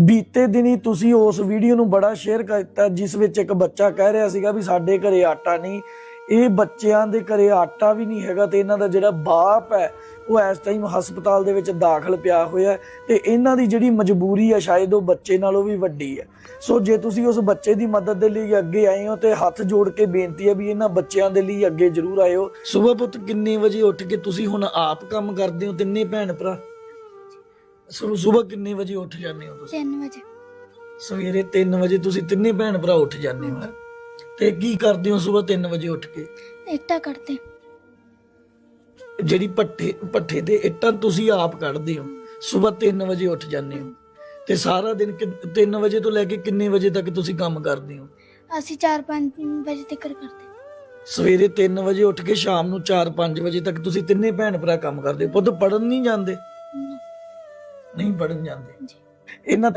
ਬੀਤੇ ਦਿਨੀ ਤੁਸੀਂ ਉਸ ਵੀਡੀਓ ਨੂੰ ਬੜਾ ਸ਼ੇਅਰ ਕੀਤਾ ਜਿਸ ਵਿੱਚ ਇੱਕ ਬੱਚਾ ਕਹਿ ਰਿਹਾ ਸੀਗਾ ਵੀ ਸਾਡੇ ਘਰੇ ਆਟਾ ਨਹੀਂ, ਇਹ ਬੱਚਿਆਂ ਦੇ ਘਰੇ ਆਟਾ ਵੀ ਨਹੀਂ ਹੈਗਾ ਤੇ ਇਹਨਾਂ ਦਾ ਜਿਹੜਾ ਬਾਪ ਹੈ, ਉਹ ਇਸ ਟਾਈਮ ਹਸਪਤਾਲ ਦੇ ਵਿੱਚ ਦਾਖਲ ਪਿਆ ਹੋਇਆ ਤੇ ਇਹਨਾਂ ਦੀ ਜਿਹੜੀ ਮਜਬੂਰੀ ਹੈ ਸ਼ਾਇਦ ਉਹ ਬੱਚੇ ਨਾਲੋਂ ਵੀ ਵੱਡੀ ਹੈ। ਸੋ ਜੇ ਤੁਸੀਂ ਉਸ ਬੱਚੇ ਦੀ ਮਦਦ ਦੇ ਲਈ ਅੱਗੇ ਆਏ ਹੋ ਤੇ ਹੱਥ ਜੋੜ ਕੇ ਬੇਨਤੀ ਹੈ ਵੀ ਇਹਨਾਂ ਬੱਚਿਆਂ ਦੇ ਲਈ ਅੱਗੇ ਜ਼ਰੂਰ ਆਇਓ। ਸਵੇਰ ਪੁੱਤ, ਕਿੰਨੇ ਵਜੇ ਉੱਠ ਕੇ ਤੁਸੀਂ ਹੁਣ ਆਪ ਕੰਮ ਕਰਦੇ ਹੋ ਤਿੰਨੇ ਭੈਣ ਭਰਾ? ਸਵੇਰ ਕਿੰਨੇ ਵਜੇ ਉੱਠ ਜਾਂਦੇ ਹੋ ਤੁਸੀਂ? 3 ਵਜੇ। ਸਵੇਰੇ 3 ਵਜੇ ਤੁਸੀਂ ਤਿੰਨੇ ਭੈਣ ਭਰਾ ਉੱਠ ਜਾਂਦੇ ਹੋ। ਤੇ ਕੀ ਕਰਦੇ ਹੋ ਸਵੇਰ 3 ਵਜੇ ਉੱਠ ਕੇ? ਇੱਟਾਂ ਕੱਢਦੇ। ਜਿਹੜੀ ਪੱਠੇ ਪੱਠੇ ਤੇ ਇੱਟਾਂ ਤੁਸੀਂ ਆਪ ਕੱਢਦੇ ਹੋ ਸਵੇਰ 3 ਵਜੇ ਉੱਠ ਜਾਂਦੇ ਹੋ। ਤੇ ਸਾਰਾ ਦਿਨ 3 ਵਜੇ ਤੋਂ ਲੈ ਕੇ ਕਿੰਨੇ ਵਜੇ ਤੱਕ ਤੁਸੀਂ ਕੰਮ ਕਰਦੇ ਹੋ? ਅਸੀਂ 4-5 ਵਜੇ ਤੱਕ ਕਰਦੇ। ਸਵੇਰੇ 3 ਵਜੇ ਉੱਠ ਕੇ ਸ਼ਾਮ ਨੂੰ 4-5 ਵਜੇ ਤੱਕ ਤੁਸੀਂ ਤਿੰਨੇ ਭੈਣ ਭਰਾ ਕੰਮ ਕਰਦੇ ਹੋ। ਪੁੱਤ ਪੜਨ ਨਹੀਂ ਜਾਂਦੇ? ਨਹੀਂ ਪੜਨ ਜਾਂਦੇ। ਇਹਨਾਂ